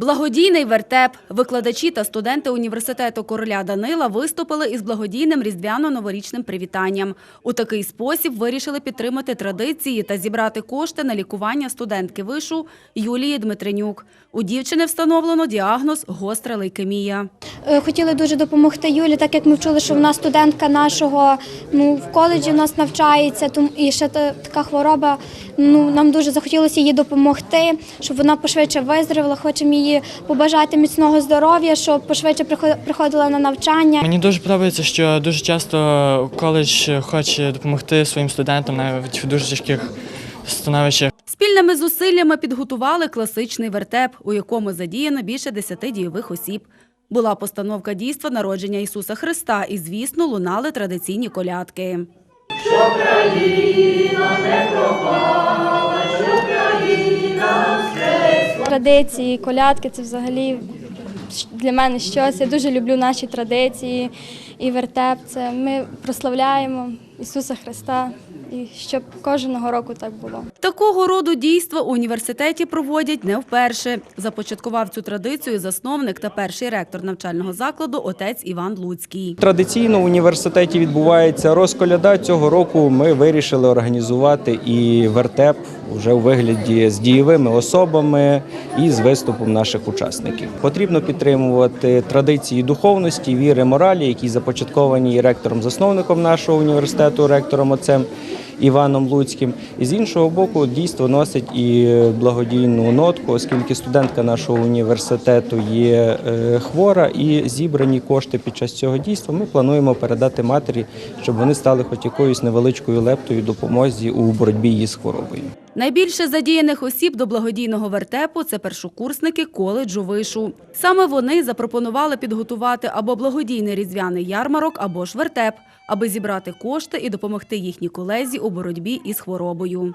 Благодійний вертеп. Викладачі та студенти університету короля Данила виступили із благодійним різдвяно-новорічним привітанням. У такий спосіб вирішили підтримати традиції та зібрати кошти на лікування студентки вишу Юлії Дмитренюк. У дівчини встановлено діагноз гостра лейкемія. Е, Хотіли дуже допомогти Юлі, так як ми вчули, що вона студентка нашого ну, в коледжі в нас навчається, тому і ще така хвороба. Ну, нам дуже захотілося їй допомогти, щоб вона пошвидше виздоровіла. Хочемо їй побажати міцного здоров'я, щоб пошвидше приход- приходила на навчання. Мені дуже подобається, що дуже часто коледж хоче допомогти своїм студентам навіть в дуже тяжких становищах. Спільними зусиллями підготували класичний вертеп, у якому задіяно більше десяти дійових осіб. Була постановка дійства народження Ісуса Христа і, звісно, лунали традиційні колядки. Традиції, колядки це взагалі для мене щось. Я дуже люблю наші традиції і вертеп. Це ми прославляємо Ісуса Христа. І щоб кожного року так було. Такого роду дійства у університеті проводять не вперше. Започаткував цю традицію засновник та перший ректор навчального закладу отець Іван Луцький. Традиційно в університеті відбувається розколяда. Цього року ми вирішили організувати і вертеп вже у вигляді з дієвими особами і з виступом наших учасників. Потрібно підтримувати традиції духовності, віри, моралі, які започатковані ректором-засновником нашого університету, ректором отцем Іваном Луцьким. І з іншого боку, дійство носить і благодійну нотку, оскільки студентка нашого університету є е, хвора, і зібрані кошти під час цього дійства ми плануємо передати матері, щоб вони стали хоч якоюсь невеличкою лептою допомозі у боротьбі її з хворобою. Найбільше задіяних осіб до благодійного вертепу – це першокурсники коледжу вишу. Саме вони запропонували підготувати або благодійний різдвяний ярмарок, або ж вертеп, аби зібрати кошти і допомогти їхній колезі у боротьбі із хворобою.